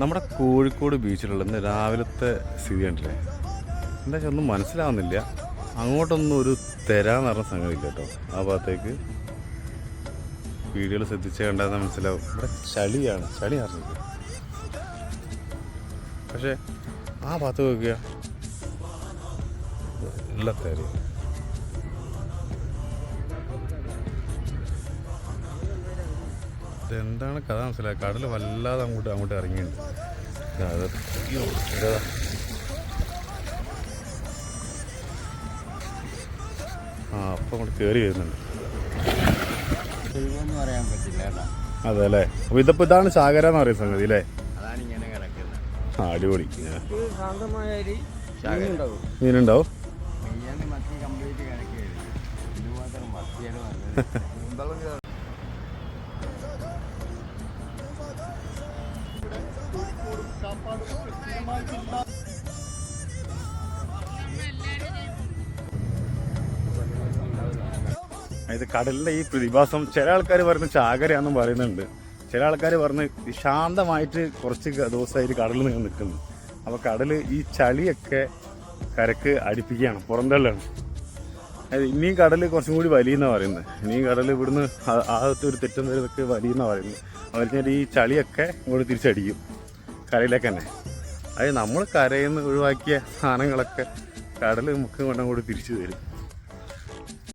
നമ്മുടെ കോഴിക്കോട് ബീച്ചിലുള്ള രാവിലത്തെ സ്ഥിതി കണ്ടില്ലേ? എന്താ വെച്ചാൽ ഒന്നും മനസ്സിലാവുന്നില്ല. അങ്ങോട്ടൊന്നും ഒരു തരാന്ന് പറഞ്ഞ സംഗതി ഇല്ല കേട്ടോ. ആ ഭാഗത്തേക്ക് വീഡിയോയിൽ ശ്രദ്ധിച്ച് കണ്ടാൽ മനസ്സിലാവും. ഇവിടെ ചളിയാണ്. ചളി അറിഞ്ഞത് പക്ഷേ ആ ഭാഗത്ത് നോക്കുക എല്ലാ തരും. ഇതെന്താണ് കഥ മനസ്സിലായി? കടൽ വല്ലാതെ അങ്ങോട്ട് അങ്ങോട്ട് ഇറങ്ങിയിട്ടുണ്ട്. ആ അപ്പം അങ്ങോട്ട് കയറി വരുന്നുണ്ട്. അതെ അല്ലേ? അപ്പോൾ ഇതിപ്പോൾ ഇതാണ് ചാകര എന്ന് പറയുന്ന സംഗതി അല്ലേ? ആ അടിപൊളി. മീനുണ്ടാവും. കംപ്ലീറ്റ് ഇത് കടലിന്റെ ഈ പ്രതിഭാസം ചില ആൾക്കാർ പറയുന്നത് ചാകരയാണെന്നും പറയുന്നുണ്ട്. ചില ആൾക്കാർ പറഞ്ഞ് ശാന്തമായിട്ട് കുറച്ച് ദിവസമായിട്ട് കടലിൽ നിങ്ങൾ നിൽക്കുന്നു. അപ്പോൾ കടൽ ഈ ചളിയൊക്കെ കരക്ക് അടിപ്പിക്കുകയാണ് പുറന്തള്ളാണ്. അതായത് ഇനിയും കടൽ കുറച്ചും കൂടി വലിയെന്നാണ് പറയുന്നത്. ഇനിയും കടൽ ഇവിടുന്ന് ആദ്യത്തെ ഒരു തെറ്റും വരുന്നതൊക്കെ വലിയെന്നാണ് പറയുന്നത്. അവർ ഈ ചളിയൊക്കെ ഇങ്ങോട്ട് തിരിച്ചടിക്കും കരയിലേക്ക് തന്നെ. അത് നമ്മൾ കരയിൽ നിന്ന് ഒഴിവാക്കിയ സാധനങ്ങളൊക്കെ കടൽ മുഖം കൊണ്ടും കൂടി തിരിച്ചു തരും.